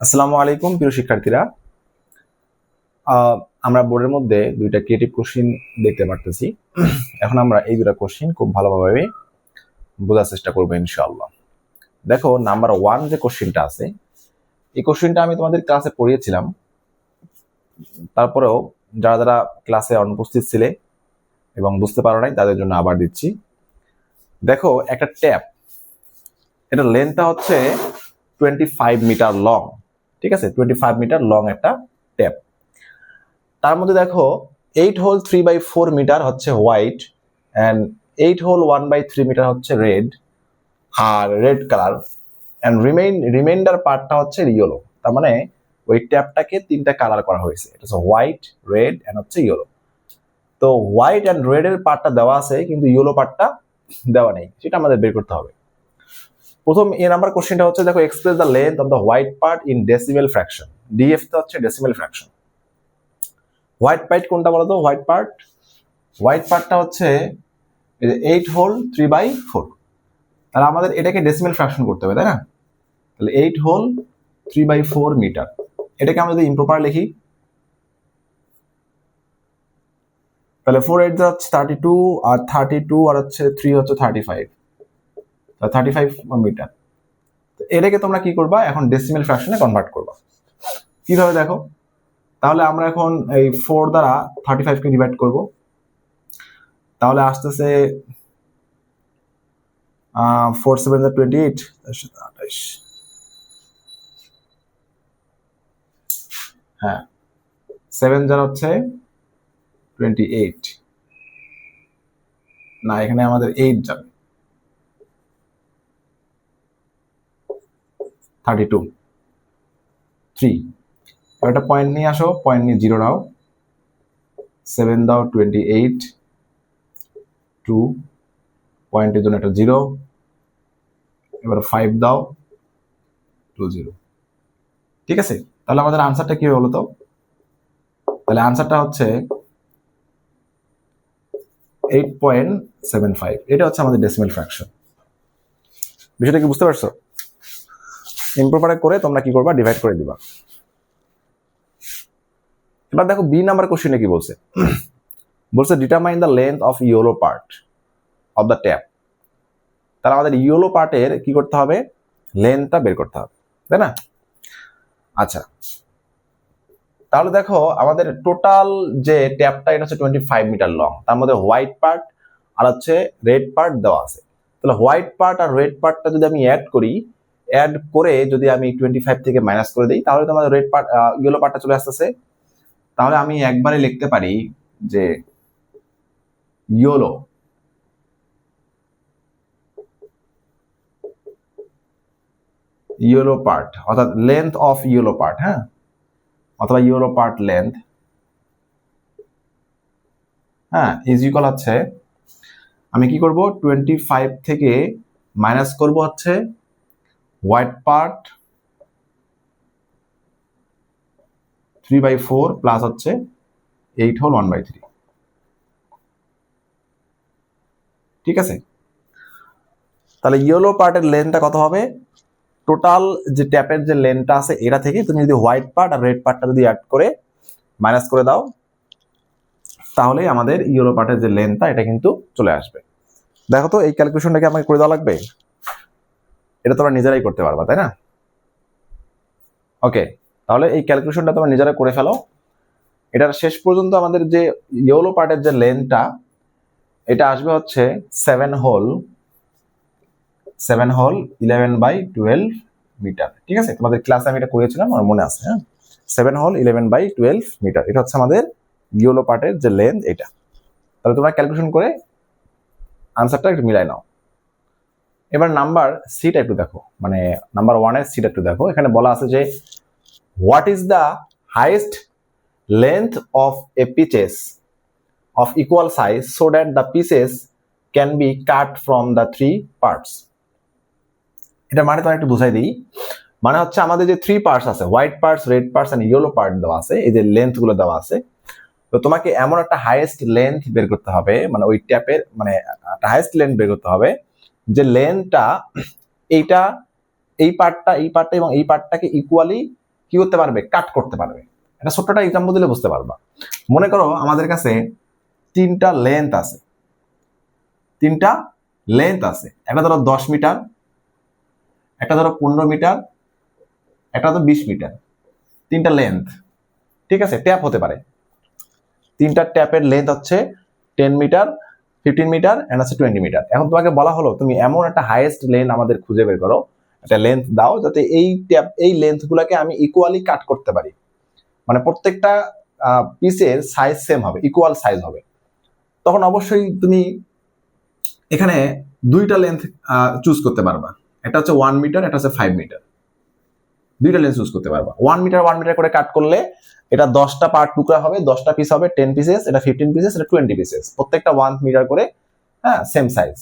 আসসালামু আলাইকুম, প্রিয় শিক্ষার্থীরা। আমরা বোর্ডের মধ্যে দুইটা ক্রিয়েটিভ কোশ্চিন দেখতে পারতেছি। এখন আমরা এই দুটা কোশ্চিন খুব ভালোভাবে বোঝার চেষ্টা করব ইনশাআল্লাহ। দেখো, নাম্বার ওয়ান যে কোশ্চিনটা আছে, এই কোশ্চিনটা আমি তোমাদের ক্লাসে পড়িয়েছিলাম। তারপরেও যারা যারা ক্লাসে অনুপস্থিত ছিলে এবং বুঝতে পারো নাই, তাদের জন্য আবার দিচ্ছি। দেখো, একটা ট্যাপ এটা লেন্থটা হচ্ছে টোয়েন্টি ফাইভ মিটার লং। ঠিক আছে? টোয়েন্টি ফাইভ মিটার লং একটা ট্যাপ তার মধ্যে দেখো eight whole three by four metre হচ্ছে white and eight whole one by three metre হচ্ছে red R red colour and remain reminder পার্টটা হচ্ছে ইয়েলো তার মানে ওই ট্যাপটাকে তিনটা কালার করা হয়েছে। এটা হচ্ছে হোয়াইট রেড অ্যান্ড হচ্ছে ইয়েলো তো হোয়াইট অ্যান্ড রেডের পার্টটা দেওয়া আছে, কিন্তু ইয়েলো পার্টটা দেওয়া নেই। সেটা আমাদের বের করতে হবে। প্রথম এ নাম্বার কোশ্চেনটা হচ্ছে, দেখো express the length of the white part in decimal fraction DF তো হচ্ছে ডেসিমেল ফ্র্যাকশন হোয়াইট পার্ট কোনটা বলো তো হোয়াইট পার্ট হোয়াইট পার্টটা হচ্ছে eight whole three by four তাহলে আমাদের এটাকে ডেসিমেল ফ্র্যাকশন করতে হবে, তাই না? তাহলে eight whole three by four metre এটাকে আমরা যদি ইম্প্রপার লিখি, তাহলে ফোর এইট হচ্ছে থার্টি টু আর থার্টি টু আর হচ্ছে থ্রি হচ্ছে thirty five thirty five metre এটাকে তোমরা কি করবা? এখন ডেসিমেল ফ্র্যাকশনে কনভার্ট করবা। কীভাবে দেখো? তাহলে আমরা এখন এই ফোর দ্বারা থার্টি ফাইভকে ডিভাইড করব। তাহলে আসতেছে ফোর সেভেন টোয়েন্টি এইট আঠাইশ। হ্যাঁ সেভেন যার হচ্ছে টোয়েন্টি এইট না, এখানে আমাদের এইট যাবে। থার্টি টু থ্রি একটা পয়েন্ট নিয়ে আসো পয়েন্ট নিয়ে জিরো দাও। সেভেন দাও টোয়েন্টি এইট টু পয়েন্টের জন্য একটা জিরো এবার ফাইভ দাও টু জিরো ঠিক আছে? তাহলে আমাদের আনসারটা কি হলো তো? তাহলে আনসারটা হচ্ছে এইট পয়েন্ট সেভেন ফাইভ এটা হচ্ছে আমাদের ডেসিমেল ফ্র্যাকশন বিষয়টা কি বুঝতে পারছ? ইম্প্রপারে করে তোমরা কি করবা? ডিভাইড করে দিবা। এবার দেখো বি নাম্বার কোশ্চেনে কি বলছে? বলছে determine the length of yellow part of the tape তাহলে আমাদের ইয়েলো পার্টের কি করতে হবে? লেন্থটা বের করতে হবে, তাই না? আচ্ছা। তাহলে দেখো, আমাদের টোটাল যে ট্যাপটা এটা হচ্ছে টোয়েন্টি ফাইভ মিটার লং তার মধ্যে হোয়াইট পার্ট আর হচ্ছে রেড পার্ট দেওয়া আছে। তাহলে হোয়াইট পার্ট আর রেড পার্টটা যদি আমি অ্যাড করি অ্যাড করে যদি আমি টোয়েন্টি ফাইভ থেকে মাইনাস করে দিই, তাহলে তো আমাদের রেড পার্ট ইয়েলো পার্টটা চলে আসতেছে। তাহলে আমি একবারে লিখতে পারি যে ইয়েলো ইয়েলো পার্ট অর্থাৎ লেন্থ অফ ইয়েলো পার্ট হ্যাঁ? অথবা ইয়েলো পার্ট লেন্থ হ্যাঁ ইজ ইকুয়াল হচ্ছে, আমি কি করব? টোয়েন্টি ফাইভ থেকে মাইনাস করব হচ্ছে white part three by four plus হচ্ছে eight whole one by three ঠিক আছে? তাহলে ইয়েলো পার্টের লেন্থটা কত হবে? টোটাল যে ট্যাপের যে লেন্থটা আছে, এটা থেকে তুমি যদি হোয়াইট পার্ট আর রেড পার্টটা যদি অ্যাড করে মাইনাস করে দাও, তাহলে আমাদের ইয়েলো পার্টের যে লেন্থটা এটা কিন্তু চলে আসবে। দেখো তো, এই ক্যালকুলেশনটাকে আমাকে করে দেওয়া লাগবে? এটা তোমরা নিজেরাই করতে পারবা, তাই না? ওকে তাহলে এই ক্যালকুলেশনটা তোমরা নিজেরা করে ফেলো। এটার শেষ পর্যন্ত আমাদের যে ইয়েলো পার্টের যে লেন্থটা এটা আসবে হচ্ছে seven whole seven whole eleven by twelve metre ঠিক আছে? তোমাদের ক্লাসে আমি এটা করেছিলাম আমার মনে আছে হ্যাঁ? Seven whole eleven by twelve metre এটা হচ্ছে আমাদের ইয়েলো পার্টের যে লেন্থ এটা। তাহলে তোমরা ক্যালকুলেশন করে আনসারটা একটু মিলাই নাও। এবার নাম্বার সিটা একটু দেখো মানে নাম্বার ওয়ানের সিটা একটু দেখো, এখানে বলা আছে যে what is the highest length of a pieces of equal size so that the pieces can be cut from the three parts এটা মানে তোমার একটু বুঝাই দিই। মানে হচ্ছে আমাদের যে থ্রি পার্টস আছে white parts red parts and yellow part দেওয়া আছে, এই যে লেন্থগুলো দেওয়া আছে, তো তোমাকে এমন একটা হাইয়েস্ট লেন্থ বের করতে হবে মানে ওই ট্যাপের মানে একটা হাইয়েস্ট লেন্থ বের করতে হবে যে লেন্থটা এইটা, এই পার্টটা এই পার্টটা এবং এই পার্টটাকে ইকুয়ালি কি করতে পারবে? কাট করতে পারবে। এটা ছোট্টটা এক্সাম্পল দিলে বুঝতে পারবা। মনে করো আমাদের কাছে তিনটা লেন্থ আছে। তিনটা লেন্থ আছে। একটা ধরো দশ মিটার, একটা ধরো পনেরো মিটার, একটা ধরো বিশ মিটার। তিনটা লেন্থ ঠিক আছে? ট্যাপ হতে পারে। তিনটা ট্যাপের লেন্থ হচ্ছে ten metre fifteen metre and হচ্ছে টোয়েন্টি মিটার এখন তোমাকে বলা হলো, তুমি এমন একটা হাইয়েস্ট লেন্থ আমাদের খুঁজে বের করো, একটা লেন্থ দাও, যাতে এই ট্যাপ এই লেন্থ গুলাকে আমি ইকুয়ালি কাট করতে পারি। মানে প্রত্যেকটা পিসের সাইজ সেম হবে ইকুয়াল সাইজ হবে। তখন অবশ্যই তুমি এখানে দুইটা লেন্থ চুজ করতে পারবা। একটা হচ্ছে ওয়ান মিটার একটা হচ্ছে ফাইভ মিটার দুইটা লেন্থ ইউজ করতে পারবা। ওয়ান মিটার ওয়ান মিটার করে কাট করলে এটা দশটা পার্ট টুকরা হবে, দশটা পিস হবে টেন পিসেস এটা ফিফটিন পিসেস এটা টোয়েন্টি পিসেস প্রত্যেকটা ওয়ান মিটার করে হ্যাঁ সেম সাইজ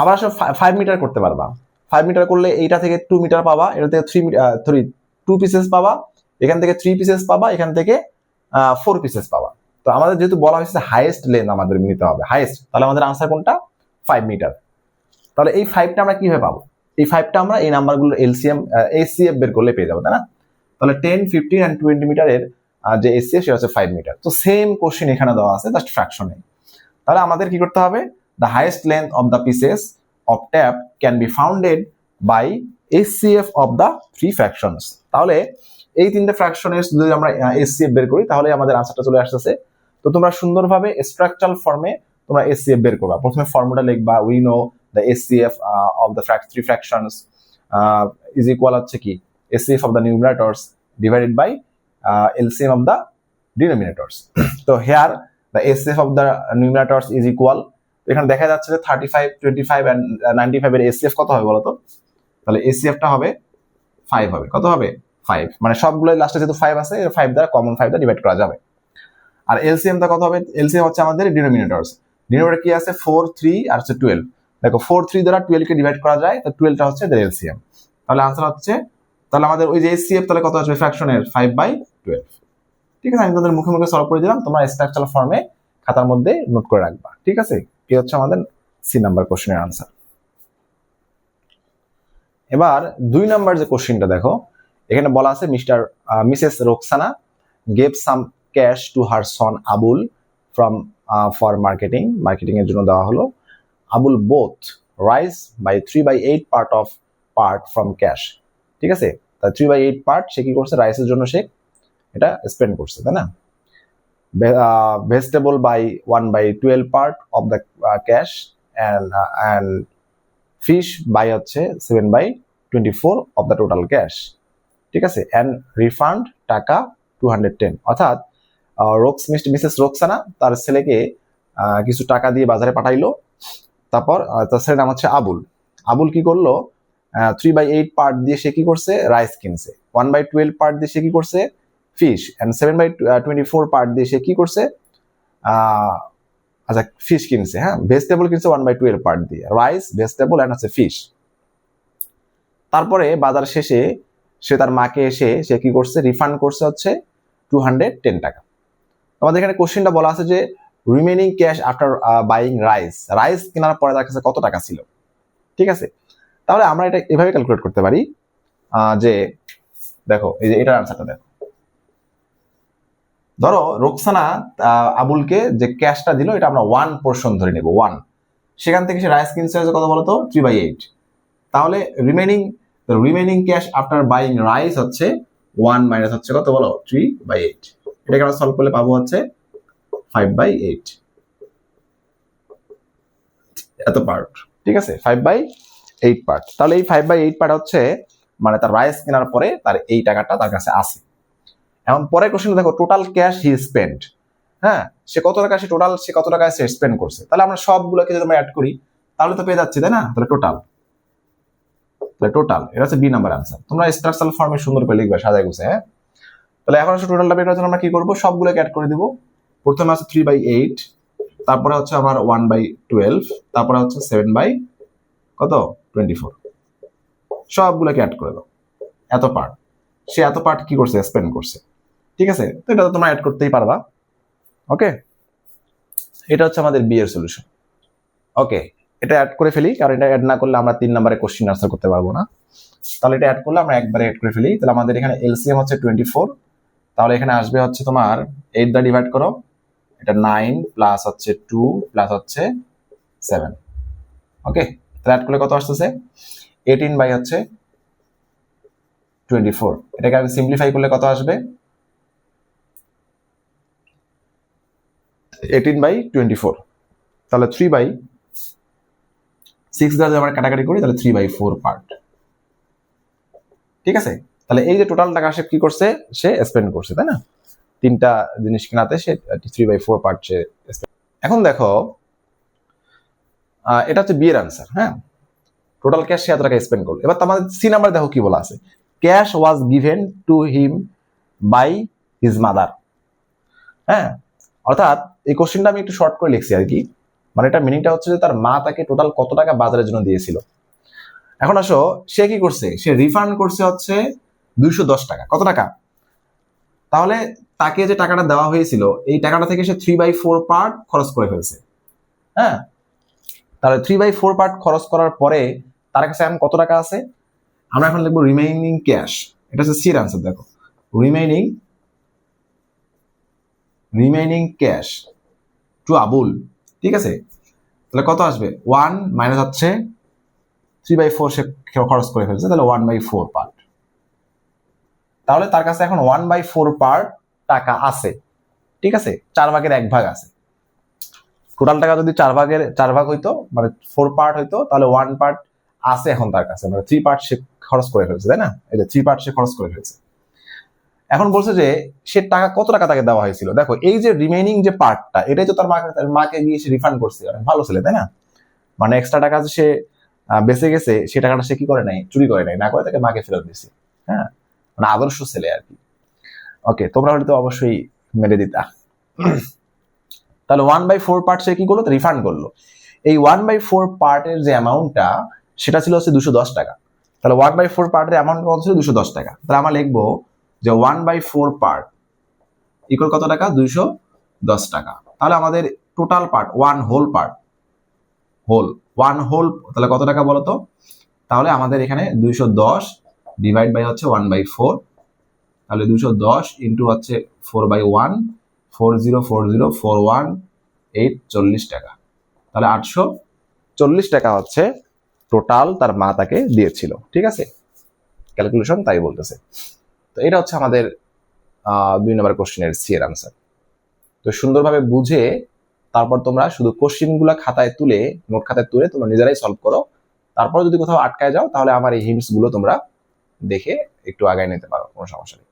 আবার আসলে ফাইভ মিটার করতে পারবা। ফাইভ মিটার করলে এইটা থেকে টু মিটার পাবা, এটা থেকে থ্রি থ্রি টু পিসেস পাবা, এখান থেকে থ্রি পিসেস পাবা, এখান থেকে ফোর পিসেস পাবা। তো আমাদের যেহেতু বলা হয়েছে হাইয়েস্ট লেন্থ আমাদের নিতে হবে হাইয়েস্ট তাহলে আমাদের আনসার কোনটা? ফাইভ মিটার তাহলে এই ফাইভটা আমরা কীভাবে পাবো? এই ফাইভটা আমরা এই নাম্বারগুলোর এলসিএম এসিএফ বের করলে পেয়ে যাব, তাই না? তাহলে টেন ফিফটিন অ্যান্ড টোয়েন্টি মিটারের যে এসিএফ সেটা হচ্ছে ফাইভ মিটার তো সেম কোশ্চেন এখানে দেওয়া আছে জাস্ট ফ্র্যাকশনে তাহলে আমাদের কি করতে হবে? The highest length of the pieces of tape can be founded by HCF of the three fractions তাহলে এই তিনটে ফ্র্যাকশনের যদি আমরা এসিএফ বের করি, তাহলে আমাদের আনসারটা চলে আসতেছে। তো তোমরা সুন্দরভাবে স্ট্রাকচারাল ফর্মে তোমরা এসিএফ বের করবা। প্রথমে ফর্মুলা লিখবা we know the HCF of the three fractions is equal হচ্ছে কি? HCF of the numerators divided by LCM of the denominators তো here the HCF of the numerators is equal এখানে দেখা যাচ্ছে যে thirty five twenty five and ninety five এর এসিএফ কত হবে বলতো? তাহলে এসিএফটা হবে ফাইভ হবে। কত হবে? ফাইভ মানে সবগুলো লাস্টে যেহেতু ফাইভ আছে ফাইভ দ্বারা কমন ফাইভ দ্বারা ডিভাইড করা যাবে। আর এলসিএমটা কত হবে? এলসিএম হচ্ছে আমাদের ডিনোমিনেটর্স ডিনোমিনেটর কি আছে? ফোর থ্রি আর হচ্ছে টুয়েলভ দেখো ফোর থ্রি দ্বারা টুয়েলভকে ডিভাইড করা যায়, তো টুয়েলভটা হচ্ছে এলসিএম তাহলে আনসার হচ্ছে, তাহলে আমাদের ওই যে এসিএফ তাহলে কত আসবে? ফ্র্যাকশনের ফাইভ বাই টুয়েলভ ঠিক আছে, আমি তাদের মুখে মুখে সলভ করে দিলাম, তোমরা স্ট্রাকচারাল ফর্মে খাতার মধ্যে নোট করে রাখবা। ঠিক আছে? কি হচ্ছে আমাদের সি নাম্বার কোশ্চেনের আনসার এবার দুই নাম্বার যে কোশ্চেনটা দেখো, এখানে বলা আছে mister missus Roksana gave some cash to her son Abul from for marketing marketing এর জন্য দেওয়া হলো। Abul bought rice by three by eight part of part from cash ঠিক আছে? তা থ্রি বাই এইট পার্ট সে কি করছে? রাইসের জন্য সে এটা স্পেন্ড করছে, তাই না? Vegetable by one by twelve part of the cash and and fish by হচ্ছে seven by twenty four of the total cash ঠিক আছে? অ্যান্ড রিফান্ড টাকা টু হান্ড্রেড টেন অর্থাৎ রোক্স রোকস মিসেস রোকসানা তার ছেলেকে কিছু টাকা দিয়ে বাজারে পাঠাইলো। তারপর তার ছেলের নাম হচ্ছে আবুল। আবুল কি করল? থ্রি বাই এইট পার্ট দিয়ে সে কি করছে? রাইস কিনছে। ওয়ান বাই টুয়েলভ পার্ট দিয়ে সে কি করছে? Fish and seven by twenty four part দিয়ে সে কি করছে? আচ্ছা ফিশ কিনছে হ্যাঁ? ভেজিটেবল কিনছে ওয়ান বাই টুয়েলভ পার্ট দিয়ে। রাইস ভেজিটেবল অ্যান্ড হচ্ছে ফিশ তারপরে বাজার শেষে সে তার মাকে এসে সে কি করছে? রিফান্ড করছে হচ্ছে টু হান্ড্রেড টেন টাকা। আমাদের এখানে কোশ্চেনটা বলা আছে যে remaining cash after buying rice rice কেনার পরে তার কাছে কত টাকা ছিল? ঠিক আছে? তাহলে আমরা এটা এভাবে ক্যালকুলেট করতে পারি যে, দেখো, এই যে এটার আনসারটা দেখো। ধরো, রোকসানা আবুলকে যে ক্যাশটা দিল, এটা আমরা ওয়ান পোর্শন ধরে নেব ওয়ান সেখান থেকে সে রাইস কিনছে কত বলো তো থ্রি বাই এইট তাহলে remaining remaining cash after buying rice হচ্ছে ওয়ান মাইনাস হচ্ছে কত বলো? থ্রি বাই এইট এটাকে আমরা সলভ করলে পাবো হচ্ছে ফাইভ এত পার্ট ঠিক আছে? পার্ট তাহলে এই পার্ট হচ্ছে মানে তার রাইস কেনার পরে তার এই টাকাটা তার কাছে এখন পরে দেখো টোটাল ক্যাশ হি স্পেন্ড হ্যাঁ? সে কত টাকা সে টোটাল সে কত টাকা সে স্পেন্ড করছে? তাহলে আমরা সবগুলোকে যদি আমরা অ্যাড করি, তাহলে তো পেয়ে যাচ্ছি, তাই না? তাহলে টোটাল তাহলে টোটাল এটা হচ্ছে বি নাম্বার আনসার তোমরা স্ট্রাকচারাল ফর্মে সুন্দর করে লিখবে, সাজায় গুছে হ্যাঁ? তাহলে এখন টোটালটা বের করার জন্য আমরা কি করব? সবগুলোকে অ্যাড করে দিব। প্রথমে আছে থ্রি বাই এইট তারপরে হচ্ছে আমার ওয়ান বাই টুয়েলভ তারপরে হচ্ছে সেভেন বাই কত? টোয়েন্টি ফোর সবগুলোকে অ্যাড করে দাও। এত পার্ট সে এত পার্ট কি করছে? স্পেন্ড করছে। ঠিক আছে? তো এটা তো তোমরা অ্যাড করতেই পারবা। ওকে এটা হচ্ছে আমাদের বি এর সলিউশন ওকে এটা অ্যাড করে ফেলি, কারণ এটা অ্যাড না করলে আমরা তিন নম্বরে কোশ্চিন আনসার করতে পারব না। তাহলে এটা অ্যাড করলে আমরা একবারে অ্যাড করে ফেলি। তাহলে আমাদের এখানে এলসিএম হচ্ছে টোয়েন্টি ফোর তাহলে এখানে আসবে হচ্ছে তোমার এইট দ্বারা ডিভাইড করো। এটা নাইন প্লাস হচ্ছে টু প্লাস হচ্ছে সেভেন ওকে তাহলে অ্যাড করলে কত আসতেছে? এইটিন বাই হচ্ছে টোয়েন্টি ফোর এটাকে আমি সিম্পলিফাই করলে কত আসবে? এইটিন বাই টোয়েন্টি ফোর তাহলে থ্রি বাই সিক্স দ্বারা আমরা কাটাকাটি করি, তাহলে থ্রি বাই ফোর পার্ট ঠিক আছে? তাহলে এই যে টোটাল টাকা সে কি করছে? সে স্পেন্ড করছে, তাই না? তিনটা জিনিস কেনাতে সে থ্রি বাই ফোর পার্ট এখন দেখো এটা হচ্ছে বিয়ের আনসার হ্যাঁ? টোটাল ক্যাশ সে এত টাকা স্পেন্ড করল। এবার তোমাদের সি নাম্বার দেখো কি বলা আছে। Cash was given to him by his mother হ্যাঁ? অর্থাৎ এই কোশ্চেনটা আমি একটু শর্ট করে লিখছি আর কি। মানে এটা মিনিংটা হচ্ছে যে তার মা তাকে টোটাল কত টাকা বাজারের জন্য দিয়েছিল। এখন আসো, সে কি করছে? সে রিফান্ড করছে হচ্ছে দুইশো দশ টাকা। কত টাকা? তাহলে তাকে যে টাকাটা দেওয়া হয়েছিল, এই টাকাটা থেকে সে থ্রি বাই ফোর পার্ট খরচ করে ফেলছে। হ্যাঁ? তাহলে থ্রি বাই ফোর পার্ট খরচ করার পরে তার কাছে এখন কত টাকা আছে? আমরা এখন লিখব রিমেইনিং ক্যাশ এটা হচ্ছে সির আনসার দেখো। Remaining remaining cash to Abul ঠিক আছে? তাহলে কত আসবে? ওয়ান মাইনাস হচ্ছে থ্রি বাই ফোর সে খরচ করে ফেলছে, তাহলে ওয়ান বাই ফোর পার্ট তাহলে তার কাছে এখন ওয়ান বাই ফোর পার্ট টাকা আছে। ঠিক আছে? চার ভাগের এক ভাগ আছে। টোটাল টাকা যদি চার ভাগের, চার ভাগ হইতো মানে ফোর পার্ট হইতো, তাহলে ওয়ান পার্ট আছে এখন তার কাছে। মানে থ্রি পার্ট সে খরচ করে ফেলছে, তাই না? যে থ্রি পার্ট সে খরচ করে ফেলছে। এখন বলছে যে, সে টাকা, কত টাকা তাকে দেওয়া হয়েছিল? দেখো, এই যে রিমেইনিং যে পার্টটা এটাই তো তার মাকে তার মাকে গিয়ে সে রিফান্ড করছে। অনেক ভালো ছেলে, তাই না? মানে এক্সট্রা টাকা সে বেঁচে গেছে, সে টাকাটা সে কি করে নাই চুরি করে নাই না করে তাকে মাকে ফেরত দিয়েছে। হ্যাঁ? মানে আদর্শ ছেলে আর কি। ওকে তোমরা হলে তো অবশ্যই মেরে দিতা। তাহলে ওয়ান বাই ফোর পার্ট সে কি করল? রিফান্ড করল। এই ওয়ান বাই ফোর পার্টের যে অ্যামাউন্টটা সেটা ছিল হচ্ছে দুশো দশ টাকা। তাহলে ওয়ান বাই ফোর পার্টের অ্যামাউন্ট কত ছিল? দুশো দশ টাকা। তাহলে আমরা লিখব যে one by four part equal কত টাকা? দুইশো দশ টাকা। তাহলে আমাদের total part one whole part whole one whole তাহলে কত টাকা বলো তো তাহলে আমাদের এখানে দুইশো দশ ডিভাইড বাই হচ্ছে ওয়ান বাই ফোর তাহলে দুশো দশ ইন্টু হচ্ছে four by one four zero four zero four one eight চল্লিশ টাকা। তাহলে আটশো চল্লিশ টাকা হচ্ছে টোটাল তার মা তাকে দিয়েছিল, ঠিক আছে? ক্যালকুলেশন তাই বলতেছে। তো এটা হচ্ছে আমাদের দুই নম্বর কোশ্চেনের সি এর আনসার তো সুন্দরভাবে বুঝে তারপর তোমরা শুধু কোশ্চেনগুলো খাতায় তুলে, নোট খাতায় তুলে তোমরা নিজেরাই সলভ করো। তারপর যদি কোথাও আটকায় যাও, তাহলে আমার এই হিন্টসগুলো তোমরা দেখে একটু আগায় নিতে পারো কোনো সমস্যা নেই।